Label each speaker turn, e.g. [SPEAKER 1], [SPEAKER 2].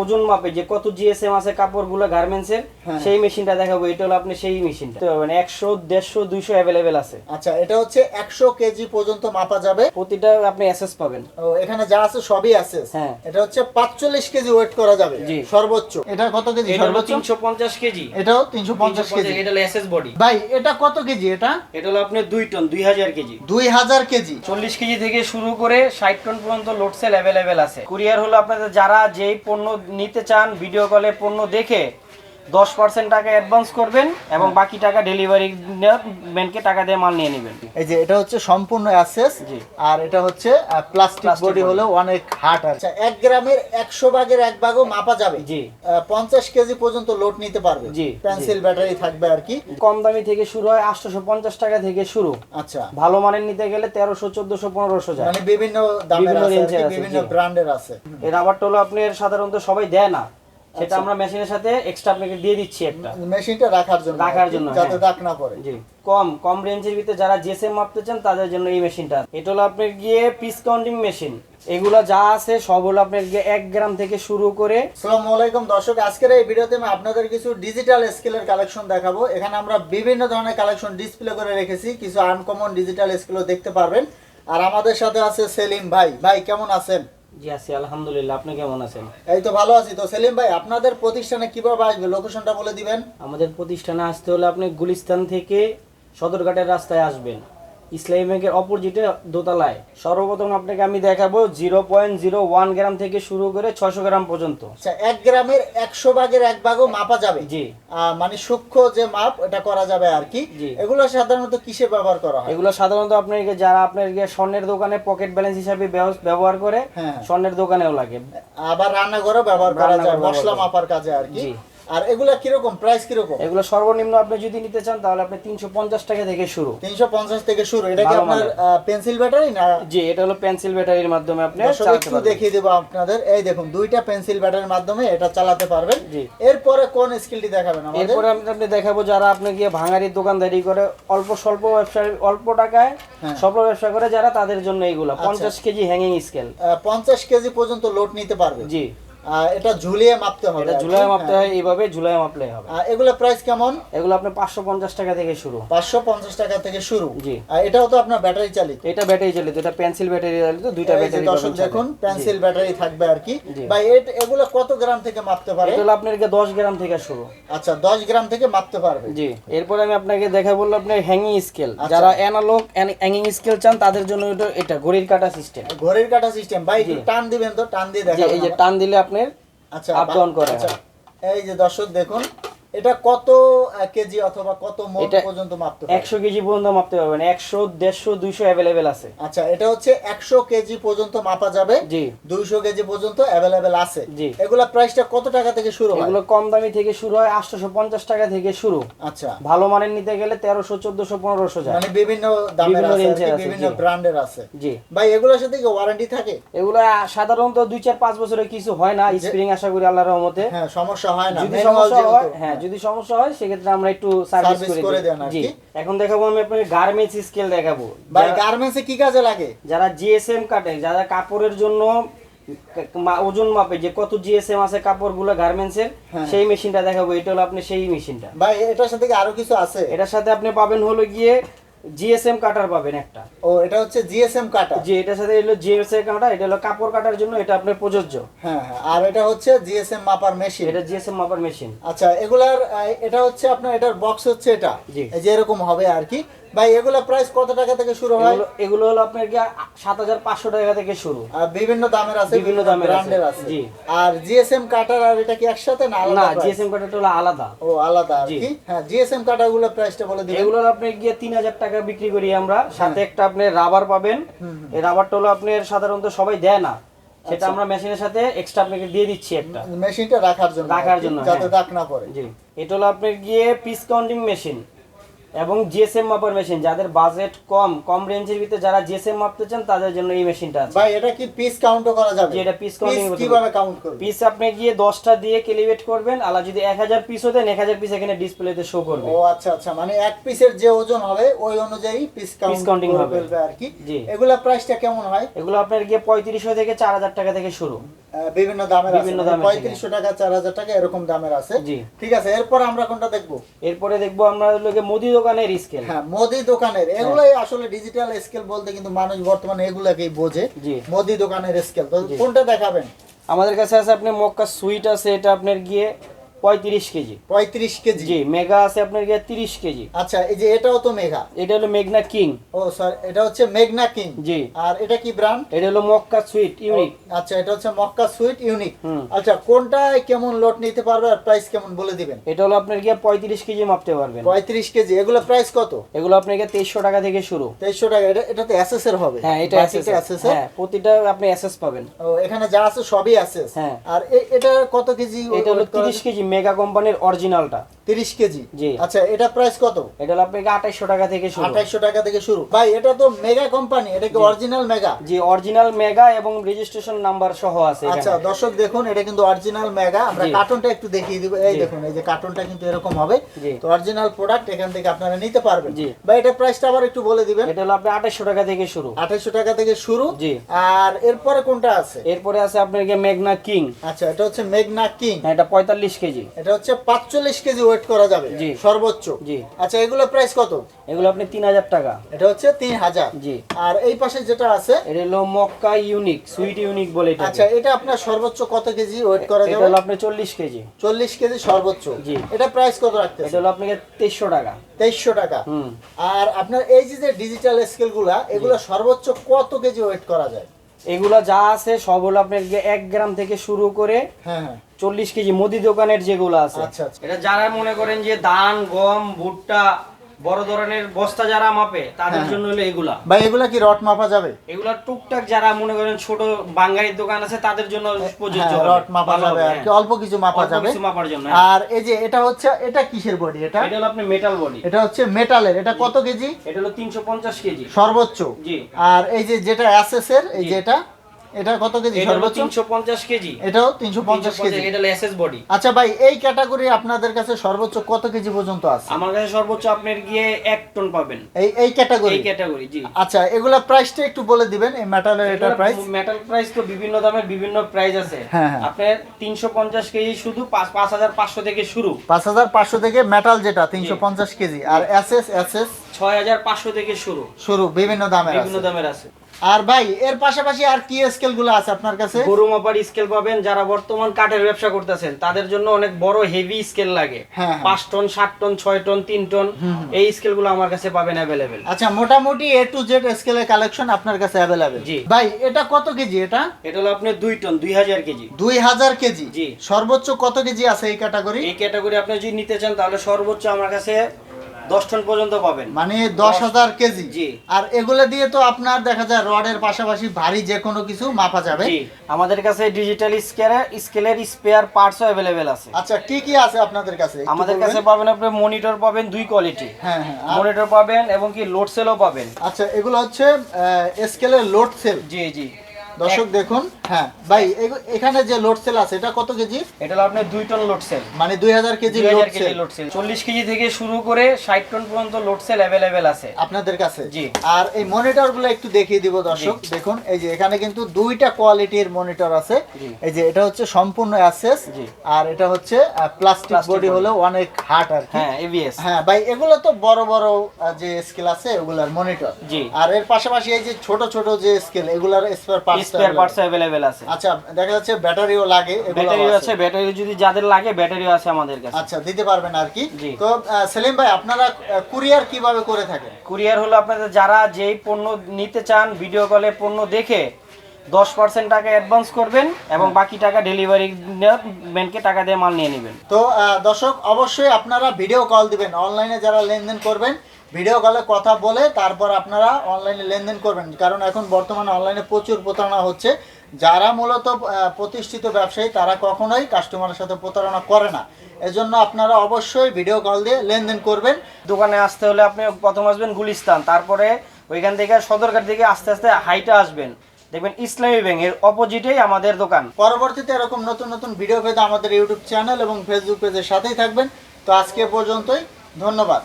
[SPEAKER 1] ওজন মাপে যে কত জিএসএম আছে কাপড়গুলো গার্মেন্টসের
[SPEAKER 2] হ্যাঁ।
[SPEAKER 1] সেই মেশিনটা দেখাবো। এটা হলো আপনি সেই মেশিনটা। মানে একশো দেড়শো দুইশো অ্যাভেলেবেল আছে।
[SPEAKER 2] আচ্ছা এটা হচ্ছে একশো কেজি পর্যন্ত মাপা যাবে।
[SPEAKER 1] প্রতিটা আপনি অ্যাসেস পাবেন।
[SPEAKER 2] ও এখানে যা আছে সবই আছে
[SPEAKER 1] হ্যাঁ।
[SPEAKER 2] এটা হচ্ছে পাঁচচল্লিশ কেজি ওয়েট করা যাবে।
[SPEAKER 1] জি।
[SPEAKER 2] সর্বোচ্চ। এটা কত কেজি? সর্বোচ্চ?
[SPEAKER 1] তিনশো পঞ্চাশ কেজি।
[SPEAKER 2] এটাও তিনশো পঞ্চাশ কেজি।
[SPEAKER 1] এটা হলো এসএস বডি
[SPEAKER 2] ভাই এটা কত কেজি এটা?
[SPEAKER 1] এটা হলো আপনার দুই টন দুই হাজার কেজি।
[SPEAKER 2] দুই হাজার কেজি।
[SPEAKER 1] চল্লিশ কেজি থেকে শুরু করে ষাট টন পর্যন্ত লোড সেল অ্যাভেলেবেল আছে। কুরিয়ার হলো আপনাদের যারা যেই পণ্য নিতে চান ভিডিও কলে পণ্য দেখে দশ পার্সেন্ট টাকা অ্যাডভান্স করবেন এবং বাকি টাকা ডেলিভারি ম্যানকে টাকা দিয়ে মাল নিয়ে নেবেন।
[SPEAKER 2] এই যে এটা হচ্ছে সম্পূর্ণ অ্যাসেস। আর এটা হচ্ছে প্লাস্টিক বডি। হলেও অনেক হার্ড আছে এক গ্রামের একশো ভাগের এক ভাগও মাপা যাবে।
[SPEAKER 1] জি।
[SPEAKER 2] পঞ্চাশ কেজি পর্যন্ত লোড নিতে পারবে।
[SPEAKER 1] জি,
[SPEAKER 2] পেন্সিল ব্যাটারি থাকবে আর কি।
[SPEAKER 1] কম দামি থেকে শুরু হয় আটশোশো পঞ্চাশ টাকা থেকে শুরু।
[SPEAKER 2] আচ্ছা।
[SPEAKER 1] ভালো মানের নিতে গেলে তেরোশো চোদ্দশো পনেরোশো যায়।
[SPEAKER 2] মানে বিভিন্ন দামের
[SPEAKER 1] বিভিন্ন
[SPEAKER 2] ব্র্যান্ডের আছে
[SPEAKER 1] এই রাবারটা হলো আপনার সাধারণত সবাই দেয় না। সেটা
[SPEAKER 2] আচ্ছা।
[SPEAKER 1] আমরা মেশিনের সাথে এক্সট্রা আপনাকে দিয়ে দিচ্ছি একটা।
[SPEAKER 2] মেশিনটা রাখার জন্য
[SPEAKER 1] রাখার জন্য,
[SPEAKER 2] যাতে
[SPEAKER 1] হ্যাঁ।
[SPEAKER 2] দাগ না পড়ে।
[SPEAKER 1] জি। কম কম রেঞ্জের ভিতরে যারা জেসএম মাপতে চান তাদের জন্য এই মেশিনটা। এটা হলো আপনার গিয়ে পিস কাউন্টিং মেশিন এগুলো যা আছে সব হলো আপনার গিয়ে এক গ্রাম থেকে শুরু করে
[SPEAKER 2] আসসালামু আলাইকুম দর্শক আজকের এই ভিডিওতে আমি আপনাদের কিছু ডিজিটাল স্কেলের কালেকশন দেখাবো। এখানে আমরা বিভিন্ন ধরনের কালেকশন ডিসপ্লে করে রেখেছি। কিছু আনকমন ডিজিটাল স্কেলও দেখতে পারবেন। আর আমাদের সাথে আছে সেলিম ভাই। ভাই কেমন আছেন?
[SPEAKER 1] জি আছি আলহামদুলিল্লাহ। আপনি কেমন আছেন?
[SPEAKER 2] এই তো ভালো আছি। তো সেলিম ভাই আপনাদের প্রতিষ্ঠানে কীভাবে আসবে লোকেশনটা বলে দিবেন।
[SPEAKER 1] আমাদের প্রতিষ্ঠানে আসতে হলে আপনি গুলিস্তান থেকে সদরঘাটের রাস্তায় আসবেন। ইসলামী ব্যাংকের অপোজিটে দোতলায়। সর্বপ্রথম আপনাকে আমি দেখাবো zero point zero one gram থেকে শুরু করে ছশো গ্রাম পর্যন্ত।
[SPEAKER 2] আচ্ছা এক গ্রামের একশো ভাগের এক ভাগও মাপা যাবে।
[SPEAKER 1] জি।
[SPEAKER 2] মানে সূক্ষ্ম যে মাপ এটা করা যাবে আর কি। এগুলো সাধারণত কিসে ব্যবহার করা হয়?
[SPEAKER 1] এগুলো সাধারণত আপনার যারা আপনার স্বর্ণের দোকানে পকেট ব্যালেন্স হিসাবে ব্যবহার করে
[SPEAKER 2] হ্যাঁ।
[SPEAKER 1] স্বর্ণের দোকানেও লাগে।
[SPEAKER 2] আবার রান্নাঘরেও ব্যবহার করা যায় মশলা মাপার কাজে আর কি। আর এগুলা কীরকম? প্রাইস কীরকম?
[SPEAKER 1] এগুলো সর্বনিম্ন আপনি যদি নিতে চান তাহলে আপনি তিনশো পঞ্চাশ টাকা থেকে শুরু।
[SPEAKER 2] তিনশো পঞ্চাশ থেকে শুরু। এটা কি আপনার পেন্সিল ব্যাটারি না?
[SPEAKER 1] জি এটা হলো পেন্সিল ব্যাটারির মাধ্যমে আপনি চালাতে
[SPEAKER 2] একটু
[SPEAKER 1] পারবেন।
[SPEAKER 2] দেখিয়ে দেবো আপনাদের। এই দেখুন দুইটা পেন্সিল ব্যাটারির মাধ্যমে এটা চালাতে পারবেন।
[SPEAKER 1] জি।
[SPEAKER 2] এরপরে কোন স্কিলটি দেখাবেন আমাদের?
[SPEAKER 1] এরপরে আমি আপনি দেখাবো যারা আপনি গিয়ে ভাঙারির দোকানদারি করে অল্প স্বল্প ব্যবসা অল্প টাকায়
[SPEAKER 2] হ্যাঁ।
[SPEAKER 1] স্বল্প ব্যবসা করে যারা তাদের জন্য এইগুলো পঞ্চাশ কেজি হ্যাঙ্গিং স্কেল
[SPEAKER 2] পঞ্চাশ কেজি পর্যন্ত লোড নিতে পারবে।
[SPEAKER 1] জি।
[SPEAKER 2] এটা ঝুলিয়ে মাপতে হবে
[SPEAKER 1] এটা। ঝুলাই মাপতে
[SPEAKER 2] হ্যাঁ।
[SPEAKER 1] হয় এইভাবে ঝুলাই মাপলে হবে।
[SPEAKER 2] এগুলো প্রাইস কেমন?
[SPEAKER 1] এগুলো আপনি পাঁচশো পঞ্চাশ টাকা থেকে শুরু।
[SPEAKER 2] পাঁচশো পঞ্চাশ টাকা থেকে শুরু।
[SPEAKER 1] জি।
[SPEAKER 2] আর এটাও তো আপনার ব্যাটারি চালিত।
[SPEAKER 1] এটা ব্যাটারি চালিত এটা পেন্সিল ব্যাটারি চালিত দুইটা ব্যাটারি
[SPEAKER 2] দর্শক। দেখুন পেন্সিল ব্যাটারি থাকবে আর কি। ভাই এগুলো কত গ্রাম থেকে মাপতে পারে?
[SPEAKER 1] এটা হলো আপনার গিয়ে দশ গ্রাম থেকে শুরু।
[SPEAKER 2] আচ্ছা দশ গ্রাম থেকে মাপতে পারবে।
[SPEAKER 1] জি। এরপরে আমি আপনাকে দেখা বলল আপনার হ্যাঙ্গিং স্কেল
[SPEAKER 2] আচ্ছা।
[SPEAKER 1] যারা অ্যানালগ হ্যাঙ্গিং স্কেল চান তাদের জন্য এটা ঘড়ির কাটা সিস্টেম
[SPEAKER 2] ঘড়ির কাটা সিস্টেম ভাই টান দিবেন তো টান দিয়ে
[SPEAKER 1] যে এই যে টান দিলে আপনার
[SPEAKER 2] আচ্ছা
[SPEAKER 1] up
[SPEAKER 2] বা-
[SPEAKER 1] down
[SPEAKER 2] আচ্ছা, এই যে দর্শক দেখুন এটা কত কেজি অথবা কত মন পর্যন্ত মাপতে
[SPEAKER 1] একশো কেজি পর্যন্ত মাপতে পারবেন একশো দেড়শো দুইশো অ্যাভেলেবেল আছে।
[SPEAKER 2] আচ্ছা এটা হচ্ছে একশো কেজি পর্যন্ত মাপা যাবে
[SPEAKER 1] জি।
[SPEAKER 2] দুইশো কেজি পর্যন্ত অ্যাভেলেবেল আছে।
[SPEAKER 1] জি।
[SPEAKER 2] এগুলা প্রাইসটা কত টাকা থেকে শুরু হয়?
[SPEAKER 1] এগুলো কম দামি থেকে শুরু হয় আটশোশো পঞ্চাশ টাকা থেকে শুরু।
[SPEAKER 2] আচ্ছা।
[SPEAKER 1] ভালো মানের নিতে গেলে তেরোশো চোদ্দশো পনেরোশো যায়।
[SPEAKER 2] মানে বিভিন্ন দামের
[SPEAKER 1] বিভিন্ন
[SPEAKER 2] আছে বিভিন্ন ব্র্যান্ডের আছে।
[SPEAKER 1] জি।
[SPEAKER 2] ভাই এগুলোর সাথে কি ওয়ারেন্টি থাকে?
[SPEAKER 1] এগুলো সাধারণত দুই চার পাঁচ বছরের কিছু হয় না স্প্রিং আশা করি আল্লাহর রহমতে।
[SPEAKER 2] হ্যাঁ সমস্যা হয় না
[SPEAKER 1] যদি সমস্যা হয় হ্যাঁ যদি সমস্যা হয় সেক্ষেত্রে আমরা একটু সার্ভিস করে
[SPEAKER 2] দেন
[SPEAKER 1] জি।
[SPEAKER 2] কি।
[SPEAKER 1] এখন দেখাবো আমি আপনাকে গার্মেন্টস স্কেল দেখাবো।
[SPEAKER 2] ভাই গার্মেন্টসে কি কাজে লাগে?
[SPEAKER 1] যারা জিএসএম কাটে যারা কাপড়ের জন্য ওজন মাপে যে কত জিএসএম আছে কাপড়গুলো গার্মেন্টসের
[SPEAKER 2] এর
[SPEAKER 1] সেই মেশিনটা দেখাবো। এটা হলো আপনি সেই মেশিনটা
[SPEAKER 2] ভাই এটার সাথে কি আরও কিছু আছে?
[SPEAKER 1] এটার সাথে আপনি পাবেন হলো গিয়ে জিএসএম কাটার পাবেন একটা।
[SPEAKER 2] ও এটা হচ্ছে জিএসএম কাটা
[SPEAKER 1] জি এটার সাথে এলো জিএসএম কাটা এটা হলো কাপড় কাটার জন্য এটা আপনার প্রযোজ্য।
[SPEAKER 2] হ্যাঁ হ্যাঁ আর এটা হচ্ছে জিএসএম মাপার মেশিন।
[SPEAKER 1] এটা জিএসএম মাপার মেশিন।
[SPEAKER 2] আচ্ছা এগুলার এটা হচ্ছে আপনার এটার বক্স হচ্ছে এটা।
[SPEAKER 1] জি।
[SPEAKER 2] এই যে এরকম হবে আর কি। ভাই এগুলা প্রাইস কত টাকা থেকে শুরু হয়?
[SPEAKER 1] এগুলো হলো আপনার হাজার পাঁচশো টাকা থেকে শুরু।
[SPEAKER 2] আর বিভিন্ন দামের আছে
[SPEAKER 1] বিভিন্ন দামের আছে,
[SPEAKER 2] ব্র্যান্ডের আছে।
[SPEAKER 1] জি।
[SPEAKER 2] আর জিএসএম কাটার আর এটা কি একসাথে না
[SPEAKER 1] না
[SPEAKER 2] আলাদা price?
[SPEAKER 1] জিএসএম কাটারটা হলো আলাদা।
[SPEAKER 2] ও আলাদা আর। কি? হ্যাঁ জিএসএম কাটারগুলো প্রাইসটা বলে দিবেন।
[SPEAKER 1] এগুলো আপনি গিয়ে তিন হাজার টাকা বিক্রি করি আমরা। সাথে একটা আপনি রাবার পাবেন। এই রাবারটা হলো আপনার সাধারণত সবাই দেয় না। সেটা
[SPEAKER 2] আচ্ছা।
[SPEAKER 1] আমরা মেশিনের সাথে এক্সট্রা আপনাকে দিয়ে দিচ্ছি একটা।
[SPEAKER 2] মেশিনটা রাখার জন্য
[SPEAKER 1] রাখার জন্য,
[SPEAKER 2] যাতে
[SPEAKER 1] হ্যাঁ।
[SPEAKER 2] দাগ না পড়ে।
[SPEAKER 1] জি। এটা হলো আপনার গিয়ে পিস কাউন্টিং মেশিন এবং জিএসএম মাপার মেশিন যাদের বাজেট কম কম রেঞ্জের ভিতরে যারা জিএসএম মাপতে চান তাদের জন্য এই মেশিনটা আছে।
[SPEAKER 2] ভাই এটা কি পিস কাউন্ট করা যাবে?
[SPEAKER 1] জি, এটা counting হতে
[SPEAKER 2] কীভাবে কাউন্ট করবে
[SPEAKER 1] পিস আপনি গিয়ে দশটা দিয়ে ক্যালিব্রেট করবেন আলা যদি এক হাজার পিসও দেন এক হাজার পিস এখানে ডিসপ্লেতে শো করবে।
[SPEAKER 2] ও আচ্ছা আচ্ছা মানে এক পিসের যে ওজন হবে ওই অনুযায়ী পিস কাউন্ট
[SPEAKER 1] হবে।
[SPEAKER 2] আর কি।
[SPEAKER 1] জি।
[SPEAKER 2] এগুলা প্রাইসটা কেমন হয়?
[SPEAKER 1] এগুলো আপনার গিয়ে পঁয়ত্রিশশো থেকে চার হাজার টাকা থেকে শুরু।
[SPEAKER 2] বিভিন্ন দামের আছে।
[SPEAKER 1] বিভিন্ন দামের
[SPEAKER 2] পঁয়ত্রিশশো টাকা চার হাজার টাকা এরকম দামের আছে।
[SPEAKER 1] জি।
[SPEAKER 2] ঠিক আছে এরপর আমরা কোনটা দেখব?
[SPEAKER 1] এরপরে দেখব আমরা হলো গিয়ে মুদি দোকানের স্কেল
[SPEAKER 2] হ্যাঁ মোদি দোকানের। এগুলাই আসলে ডিজিটাল স্কেল বলতে কিন্তু মানুষ বর্তমানে এগুলাকেই বোঝে। মোদি দোকানের স্কেল তো কোনটা দেখাবেন?
[SPEAKER 1] আমাদের কাছে আছে আপনি মক্কা সুইট আছে এটা আপনার গিয়ে পঁয়ত্রিশ কেজি।
[SPEAKER 2] পঁয়ত্রিশ কেজি?
[SPEAKER 1] জি মেগা আছে আপনার গিয়ে তিরিশ কেজি।
[SPEAKER 2] আচ্ছা এই যে এটাও তো মেঘা?
[SPEAKER 1] এটা হলো মেঘনা কিং।
[SPEAKER 2] ও স্যার এটা হচ্ছে মেঘনা কিং?
[SPEAKER 1] জি।
[SPEAKER 2] আর এটা কি ব্র্যান্ড
[SPEAKER 1] এটা হলো মক্কা সুইট ইউনিক।
[SPEAKER 2] আচ্ছা এটা হচ্ছে মক্কা সুইট ইউনিক। আচ্ছা কোনটায় কেমন লোড নিতে পারবে আর প্রাইস কেমন বলে দিবেন?
[SPEAKER 1] এটা হলো আপনার গিয়ে পঁয়ত্রিশ কেজি মাপতে পারবেন।
[SPEAKER 2] পঁয়ত্রিশ কেজি এগুলো প্রাইস কত?
[SPEAKER 1] এগুলো আপনার গিয়ে তেইশশো টাকা থেকে শুরু।
[SPEAKER 2] তেইশশো টাকা এটা এটা তো এসএস এর হবে।
[SPEAKER 1] হ্যাঁ এটা SS
[SPEAKER 2] SS
[SPEAKER 1] হ্যাঁ প্রতিটা আপনি এসএস পাবেন।
[SPEAKER 2] ও এখানে যা আছে সবই এসএস
[SPEAKER 1] হ্যাঁ।
[SPEAKER 2] আর এটা কত কেজি
[SPEAKER 1] এটা হলো তিরিশ কেজি মেগা কোম্পানির অরিজিনালটা।
[SPEAKER 2] তিরিশ কেজি?
[SPEAKER 1] জি।
[SPEAKER 2] আচ্ছা এটা প্রাইস কত?
[SPEAKER 1] এটা আপনার আঠাইশশো টাকা থেকে শুরু।
[SPEAKER 2] আঠাইশশো টাকা থেকে শুরু। ভাই এটা তো মেগা কোম্পানি এটা কি অরিজিনাল মেগা?
[SPEAKER 1] জি অরিজিনাল মেগা এবং রেজিস্ট্রেশন নাম্বার সহ আছে
[SPEAKER 2] আচ্ছা দর্শক দেখুন এটা কিন্তু অরিজিনাল মেগা। আমরা। কার্টুনটা একটু দেখিয়ে দিব। এই দেখুন এই যে কার্টুনটা কিন্তু এরকম হবে। তো অরিজিনাল প্রোডাক্ট এখান থেকে আপনারা নিতে পারবেন।
[SPEAKER 1] জি।
[SPEAKER 2] ভাই এটা প্রাইসটা আবার একটু বলে দিবেন।
[SPEAKER 1] এটা হলো আপনার আঠাইশশো টাকা থেকে শুরু।
[SPEAKER 2] আঠাইশশো টাকা থেকে শুরু।
[SPEAKER 1] জি।
[SPEAKER 2] আর এরপরে কোনটা আছে?
[SPEAKER 1] এরপরে আছে আপনার মেঘনা কিং।
[SPEAKER 2] আচ্ছা এটা হচ্ছে মেঘনা কিং।
[SPEAKER 1] হ্যাঁ, এটা পঁয়তাল্লিশ কেজি।
[SPEAKER 2] এটা হচ্ছে পাঁচচল্লিশ কেজি ওয়েট করা যাবে সর্বোচ্চ।
[SPEAKER 1] জি।
[SPEAKER 2] আচ্ছা এগুলো প্রাইস কত?
[SPEAKER 1] এগুলো আপনি তিন হাজার টাকা।
[SPEAKER 2] এটা হচ্ছে তিন হাজার।
[SPEAKER 1] জি।
[SPEAKER 2] আর এই পাশে যেটা আছে?
[SPEAKER 1] এটা হলো মক্কা ইউনিক সুইট ইউনিক বলে এটা।
[SPEAKER 2] আচ্ছা এটা আপনার সর্বোচ্চ কত কেজি ওয়েট করা
[SPEAKER 1] এটা
[SPEAKER 2] যাবে?
[SPEAKER 1] হলো আপনার চল্লিশ কেজি।
[SPEAKER 2] চল্লিশ কেজি সর্বোচ্চ।
[SPEAKER 1] জি।
[SPEAKER 2] এটা প্রাইস কত রাখতেছে
[SPEAKER 1] এটা হলো আপনাকে তেইশশো টাকা।
[SPEAKER 2] তেইশশো টাকা।
[SPEAKER 1] হুম।
[SPEAKER 2] আর আপনার এই যে যে ডিজিটাল স্কেলগুলা এগুলো সর্বোচ্চ কত কেজি ওয়েট করা যায়?
[SPEAKER 1] এগুলো যা আছে সব হলো আপনার এক গ্রাম থেকে শুরু করে
[SPEAKER 2] হ্যাঁ হ্যাঁ
[SPEAKER 1] চল্লিশ কেজি মুদি দোকানের যেগুলো আছে
[SPEAKER 2] আচ্ছা, আচ্ছা।
[SPEAKER 1] এটা যারা মনে করেন যে ধান গম ভুট্টা বড় ধরনের বস্তা যারা মাপে তাদের
[SPEAKER 2] হ্যাঁ।
[SPEAKER 1] জন্য হলো এগুলা।
[SPEAKER 2] ভাই এগুলা কি রড মাপা যাবে?
[SPEAKER 1] এগুলা টুকটাক যারা মনে করেন ছোট বাঙ্গারির দোকান আছে তাদের জন্য প্রযোজ্য
[SPEAKER 2] হ্যাঁ। রড মাপা যাবে আর কি
[SPEAKER 1] হ্যাঁ।
[SPEAKER 2] অল্প কিছু মাপা যাবে।
[SPEAKER 1] কিছু মাপার জন্য হ্যাঁ।
[SPEAKER 2] আর এই যে এটা হচ্ছে এটা কিসের বডি এটা?
[SPEAKER 1] এটা হলো আপনার মেটাল বডি
[SPEAKER 2] এটা হচ্ছে মেটালের এটা কত কেজি?
[SPEAKER 1] এটা হলো তিনশো পঞ্চাশ কেজি।
[SPEAKER 2] সর্বোচ্চ।
[SPEAKER 1] জি।
[SPEAKER 2] আর এই যে যেটা অ্যাসেস এর এই। যে এটা এটা কত কেজি?
[SPEAKER 1] এটা
[SPEAKER 2] সর্বোচ্চ?
[SPEAKER 1] তিনশো পঞ্চাশ কেজি।
[SPEAKER 2] এটাও তিনশো পঞ্চাশ কেজি।
[SPEAKER 1] এটা হলো এসএস বডি।
[SPEAKER 2] আচ্ছা ভাই এই ক্যাটাগরি আপনাদের কাছে সর্বোচ্চ কত কেজি পর্যন্ত আছে?
[SPEAKER 1] আমার কাছে সর্বোচ্চ আপনার গিয়ে এক টন পাবেন।
[SPEAKER 2] এই এই ক্যাটাগরি?
[SPEAKER 1] এই ক্যাটাগরি জি।
[SPEAKER 2] আচ্ছা এগুলা প্রাইসটা একটু বলে দিবেন এই মেটালের এটার প্রাইস
[SPEAKER 1] মেটাল প্রাইস তো বিভিন্ন দামের বিভিন্ন প্রাইস আছে।
[SPEAKER 2] হ্যাঁ, হ্যাঁ।
[SPEAKER 1] আপনার তিনশো পঞ্চাশ কেজি শুধু পাঁচ পাঁচ হাজার পাঁচশো থেকে শুরু।
[SPEAKER 2] পাঁচ হাজার পাঁচশো থেকে মেটাল যেটা তিনশো পঞ্চাশ কেজি। আর এসএস এসএস
[SPEAKER 1] ছয় হাজার পাঁচশো থেকে শুরু।
[SPEAKER 2] শুরু বিভিন্ন দামের
[SPEAKER 1] বিভিন্ন দামের আছে।
[SPEAKER 2] আর ভাই এর পাশাপাশি আর কি স্কেলগুলো আছে আপনার কাছে?
[SPEAKER 1] গরু মাপার স্কেল পাবেন যারা বর্তমান কাঠের ব্যবসা করতেছেন তাদের জন্য অনেক বড় হেভি স্কেল লাগে।
[SPEAKER 2] হ্যাঁ, হ্যাঁ।
[SPEAKER 1] পাঁচ টন সাত টন ছয় টন তিন টন এই স্কেলগুলো আমার কাছে পাবেন অ্যাভেলেবেল
[SPEAKER 2] আচ্ছা মোটামুটি এ টু জেড স্কেলের কালেকশন আপনার কাছে অ্যাভেলেবেল
[SPEAKER 1] জি।
[SPEAKER 2] ভাই এটা কত কেজি এটা?
[SPEAKER 1] এটা হলো আপনার দুই টন দুই হাজার কেজি।
[SPEAKER 2] দুই হাজার কেজি?
[SPEAKER 1] জি।
[SPEAKER 2] সর্বোচ্চ কত কেজি আছে এই ক্যাটাগরি
[SPEAKER 1] এই ক্যাটাগরি আপনি যদি নিতে চান তাহলে সর্বোচ্চ আমার কাছে দশ টন পর্যন্ত পাবেন।
[SPEAKER 2] মানে দশ হাজার কেজি।
[SPEAKER 1] জি।
[SPEAKER 2] আর এগুলো দিয়ে তো আপনার দেখা যায় রডের পাশাপাশি ভারী যে কোনো কিছু মাপা যাবে।
[SPEAKER 1] জি আমাদের কাছে ডিজিটাল স্কেলের স্কেলের স্পেয়ার পার্টসও অ্যাভেলেবেল আছে।
[SPEAKER 2] আচ্ছা কি কি আছে আপনাদের কাছে?
[SPEAKER 1] আমাদের কাছে পাবেন আপনি মনিটর পাবেন দুই কোয়ালিটি
[SPEAKER 2] হ্যাঁ হ্যাঁ
[SPEAKER 1] মনিটর পাবেন এবং কি লোড সেলও পাবেন।
[SPEAKER 2] আচ্ছা এগুলো হচ্ছে স্কেলের লোড সেল
[SPEAKER 1] জি জি।
[SPEAKER 2] দর্শক দেখুন হ্যাঁ ভাই এখানে যে লোড সেল আছে এটা কত কেজি?
[SPEAKER 1] এটা হলো আপনার দুই টন লোড সেল
[SPEAKER 2] মানে দুই হাজার কেজি লোড সেল
[SPEAKER 1] চল্লিশ কেজি থেকে শুরু করে ষাট টন পর্যন্ত লোড সেল অ্যাভেলেবেল আছে।
[SPEAKER 2] আপনাদের কাছে?
[SPEAKER 1] জি।
[SPEAKER 2] আর এই মনিটরগুলো একটু দেখিয়ে দিব দর্শক। দেখুন এই যে এখানে কিন্তু দুইটা কোয়ালিটির মনিটর আছে। এই যে এটা হচ্ছে সম্পূর্ণ অ্যাসেস। আর এটা হচ্ছে প্লাস্টিক বডি। হলেও অনেক হার্ড আর কি।
[SPEAKER 1] হ্যাঁ এবিএস
[SPEAKER 2] হ্যাঁ ভাই এগুলো তো বড় বড় যে স্কেল আছে ওগুলার মনিটর
[SPEAKER 1] জি।
[SPEAKER 2] আর এর পাশাপাশি এই যে ছোট ছোট যে স্কেল এগুলার spare parts
[SPEAKER 1] spare parts available আছে।
[SPEAKER 2] আচ্ছা দেখা যাচ্ছে ব্যাটারিও লাগে
[SPEAKER 1] ব্যাটারিও আছে। ব্যাটারি যদি যাদের লাগে ব্যাটারিও আছে আমাদের কাছে।
[SPEAKER 2] আচ্ছা দিতে পারবেন আর কি। তো সেলিম ভাই আপনারা কুরিয়ার কীভাবে করে থাকেন?
[SPEAKER 1] কুরিয়ার হলো আপনাদের যারা যেই পণ্য নিতে চান ভিডিও কলে পণ্য দেখে দশ পার্সেন্ট টাকা অ্যাডভান্স করবেন এবং বাকি টাকা ডেলিভারি ম্যানকে টাকা দিয়ে মাল নিয়ে নেবেন।
[SPEAKER 2] তো দর্শক অবশ্যই আপনারা ভিডিও কল দিবেন। অনলাইনে যারা লেনদেন করবেন ভিডিও কলে কথা বলে তারপর আপনারা অনলাইনে লেনদেন করবেন। কারণ এখন বর্তমানে অনলাইনে প্রচুর প্রতারণা হচ্ছে। যারা মূলত প্রতিষ্ঠিত ব্যবসায়ী তারা কখনোই কাস্টমারের সাথে প্রতারণা করে না। এজন্য আপনারা অবশ্যই ভিডিও কল দিয়ে লেনদেন করবেন।
[SPEAKER 1] দোকানে আসতে হলে আপনি প্রথম আসবেন গুলিস্তান তারপরে ওইখান থেকে সদরঘাট থেকে আস্তে আস্তে হাইটে আসবেন। দেখবেন ইসলামী ব্যাংক এর অপোজিটেই আমাদের দোকান।
[SPEAKER 2] পরবর্তীতে এরকম নতুন নতুন ভিডিও পেতে আমাদের ইউটিউব চ্যানেল এবং ফেসবুক পেজের সাথেই থাকবেন। তো আজকে পর্যন্তই ধন্যবাদ।